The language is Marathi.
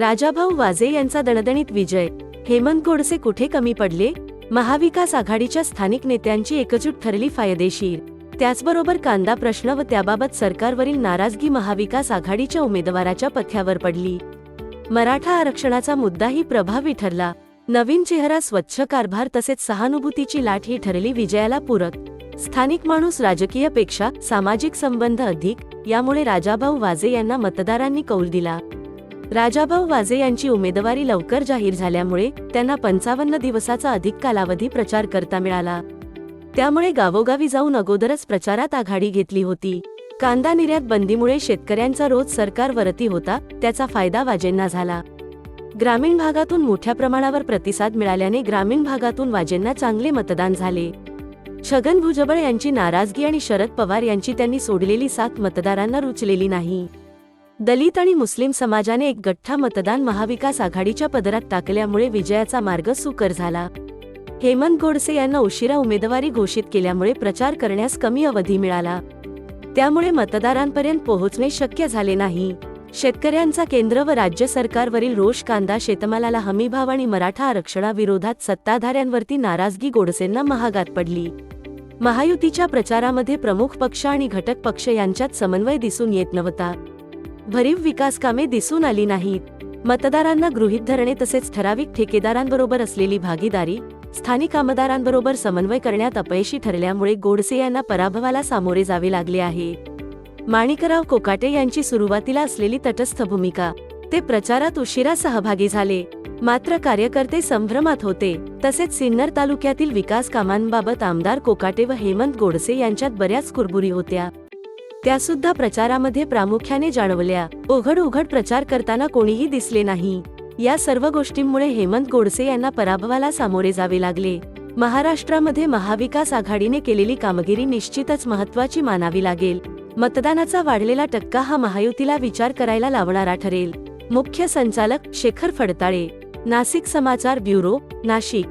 राजाभाऊ वाजे यांचा दणदणीत विजय. हेमंत गोडसे कुठे कमी पडले? महाविकास आघाडीच्या स्थानिक नेत्यांची एकजूट ठरली फायदेशीर. त्याचबरोबर कांदा प्रश्न व त्याबाबत सरकारवरील नाराजगी महाविकास आघाडीच्या उमेदवाराच्या पथ्यावर पडली. मराठा आरक्षणाचा मुद्दाही प्रभावी ठरला. नवीन चेहरा स्वच्छ कारभार तसेच सहानुभूतीची लाट ही ठरली विजयाला पूरक. स्थानिक माणूस राजकीयपेक्षा सामाजिक संबंध अधिक यामुळे राजाभाऊ वाजे यांना मतदारांनी कौल दिला. राजाभाऊ वाजे यांची उमेदवारी लवकर जाहीर झाल्यामुळे त्यांना पंचावन्न दिवसाचा अधिक कालावधी प्रचार करता मिळाला. त्यामुळे गावोगावी जाऊन अगोदरच प्रचारात आघाडी घेतली होती. कांदा निर्यात बंदीमुळे शेतकऱ्यांचा रोज सरकारवरती होता त्याचा फायदा वाजेंना झाला. ग्रामीण भागातून मोठ्या प्रमाणावर प्रतिसाद मिळाल्याने ग्रामीण भागातून वाजेंना चांगले मतदान झाले. छगन भुजबळ यांची नाराजगी आणि शरद पवार यांची त्यांनी सोडलेली साथ मतदारांना रुचलेली नाही. दलित आणि मुस्लिम समाजाने एक गठ्ठा मतदान महाविकास आघाडीच्या पदरात टाकल्यामुळे विजयाचा मार्ग सुकर झाला. हेमंत गोडसे यांना उशिरा उमेदवारी घोषित केल्यामुळे प्रचार करण्यास कमी अवधी मिळाला. त्यामुळे मतदारांपर्यंत पोहोचणे शक्य झाले नाही. शेतकऱ्यांचा केंद्र व राज्य सरकारवरील रोष कांदा शेतमालाला हमीभाव आणि मराठा आरक्षणाविरोधात सत्ताधाऱ्यांवरती नाराजगी गोडसेंना महागात पडली. महायुतीच्या प्रचारामध्ये प्रमुख पक्ष आणि घटक पक्ष यांच्यात समन्वय दिसून येत नव्हता. भरीव विकास कामे दिसून आली नाहीत. मतदारांना गृहीत धरणे तसेच ठराविक ठेकेदारांबरोबर असलेली भागीदारी स्थानिक आमदारांबरोबर समन्वय करण्यात अपयशी ठरल्यामुळे गोडसे यांना पराभवाला सामोरे जावे लागले आहे. माणिकराव कोकाटे यांची सुरुवातीला असलेली तटस्थ भूमिका ते प्रचारात उशिरा सहभागी झाले. मात्र कार्यकर्ते संभ्रमात होते. तसेच सिन्नर तालुक्यातील विकास कामांबाबत आमदार कोकाटे व हेमंत गोडसे यांच्यात बऱ्याच कुरबुरी होत्या. त्यासुद्धा प्रचारामध्ये प्रामुख्याने जाणवल्या. उघड उघड प्रचार करताना कोणीही दिसले नाही. या सर्व गोष्टींमुळे हेमंत गोडसे यांना पराभवाला सामोरे जावे लागले. महाराष्ट्रामध्ये महाविकास आघाडीने केलेली कामगिरी निश्चितच महत्वाची मानावी लागेल. मतदानाचा वाढलेला टक्का हा महायुतीला विचार करायला लावणारा ठरेल. मुख्य संचालक शेखर फडताळे. नाशिक समाचार ब्युरो नाशिक.